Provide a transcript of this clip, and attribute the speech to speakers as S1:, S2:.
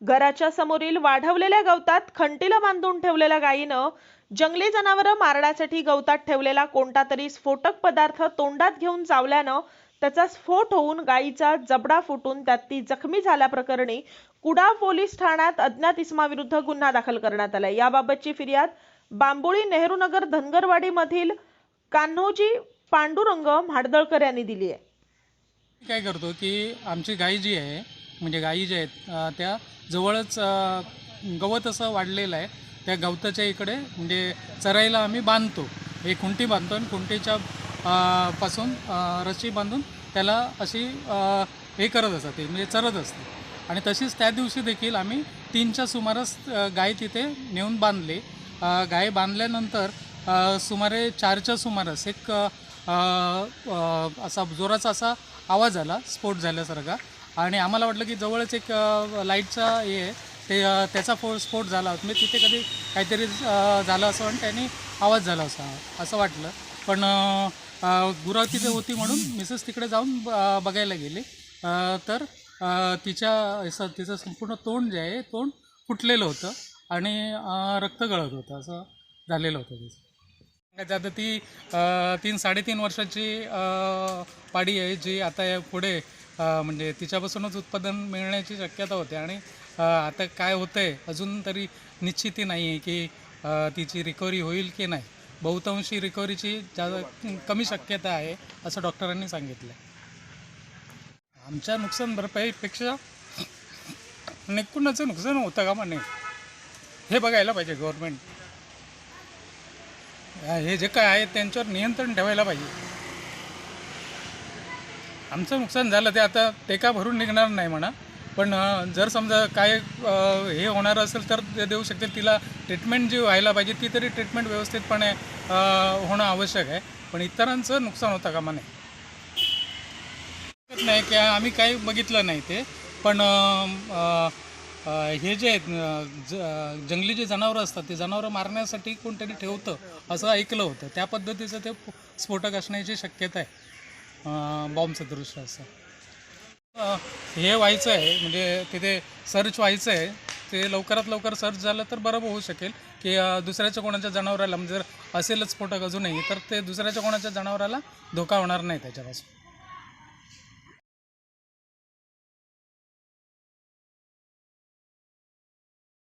S1: घराच्या समोरील वाढवलेल्या गवतात खंटीला बांधून ठेवलेल्या गायीनं जंगली जनावरं मारण्यासाठी गवतात ठेवलेला कोणता तरी स्फोटक पदार्थ तोंडात घेऊन चावल्यानं त्याचा स्फोट होऊन गायीचा जबडा फुटून त्यात ती जखमी झाल्याप्रकरणी कुडा पोलीस ठाण्यात अज्ञात इसमाविरुद्ध गुन्हा दाखल करण्यात आलाय. याबाबतची फिर्याद बांबोळी नेहरूनगर धनगरवाडी मधील कान्होजी पांडुरंग म्हाडदळकर यांनी दिली आहे.
S2: काय करतो की आमची गाई जी आहे म्हणजे गायी ज्या आहेत त्या जवळच गवत असं वाढलेलं आहे. त्या गवताच्या इकडे म्हणजे चरायला आम्ही बांधतो. हे खुंटी बांधतो आणि खुंटीच्या पासून रस्सी बांधून त्याला अशी हे करत असतात. ते म्हणजे चरत असते. आणि तशीच त्या दिवशी देखील आम्ही तीनच्या सुमारास गाय तिथे नेऊन बांधले. गाय बांधल्यानंतर सुमारे चारच्या सुमारास एक असा जोराचा असा आवाज आला स्फोट झाल्यासारखा. आणि आम्हाला वाटलं की जवळच एक लाईटचा हे आहे. ते त्याचा फो स्फोट झाला होता. म्हणजे तिथे कधी काहीतरी झालं असं आणि त्यांनी आवाज झाला असा असं वाटलं. पण अ, तिथे होती म्हणून मिसेस तिकडे जाऊन ब- बघायला गेले. तर तिच्या असं तिचं संपूर्ण तोंड जे आहे तोंड फुटलेलं होतं आणि रक्त गळत होतं. असं झालेलं होतं तिचं. त्यात ती तीन साडेतीन वर्षाची पाडी आहे जी आता या पुढे म्हणजे तिच्यापासूनच उत्पादन मिळण्याची शक्यता होते. आणि आता काय होतं आहे अजून तरी निश्चिती नाही आहे की तिची रिकव्हरी होईल की नाही. बहुतांशी रिकव्हरीची जा कमी शक्यता आहे असं डॉक्टरांनी सांगितलं आमच्या नुकसान भरपाईपेक्षा निकुणाचं नुकसान होतं का म्हणे? हे बघायला पाहिजे गव्हर्मेंट हे जे काय आहे त्यांच्यावर नियंत्रण ठेवायला पाहिजे. आमचं नुकसान झालं ते आता टेका भरून निघणार नाही म्हणा. पण जर समजा काय हे होणार असेल तर ते देऊ शकते तिला ट्रीटमेंट जी व्हायला पाहिजे ती तरी ट्रीटमेंट व्यवस्थितपणे होणं आवश्यक आहे. पण इतरांचं नुकसान होतं कामा नाही नाही की आम्ही काही बघितलं नाही ते. पण हे जे आहेत ज जंगली जे जनावरं असतात ते जनावरं मारण्यासाठी कोणतरी ठेवतं असं ऐकलं होतं. त्या पद्धतीचं ते स्फोटक असण्याची शक्यता आहे. बॉम्बचं दृश्य असं. हे व्हायचं आहे म्हणजे तिथे सर्च व्हायचं आहे. ते लवकरात लवकर सर्च झालं तर बरं होऊ शकेल की दुसऱ्याच्या कोणाच्या जनावराला म्हणजे जर असेलच स्फोटक अजूनही तर ते दुसऱ्याच्या कोणाच्या जनावराला धोका होणार नाही त्याच्यापासून.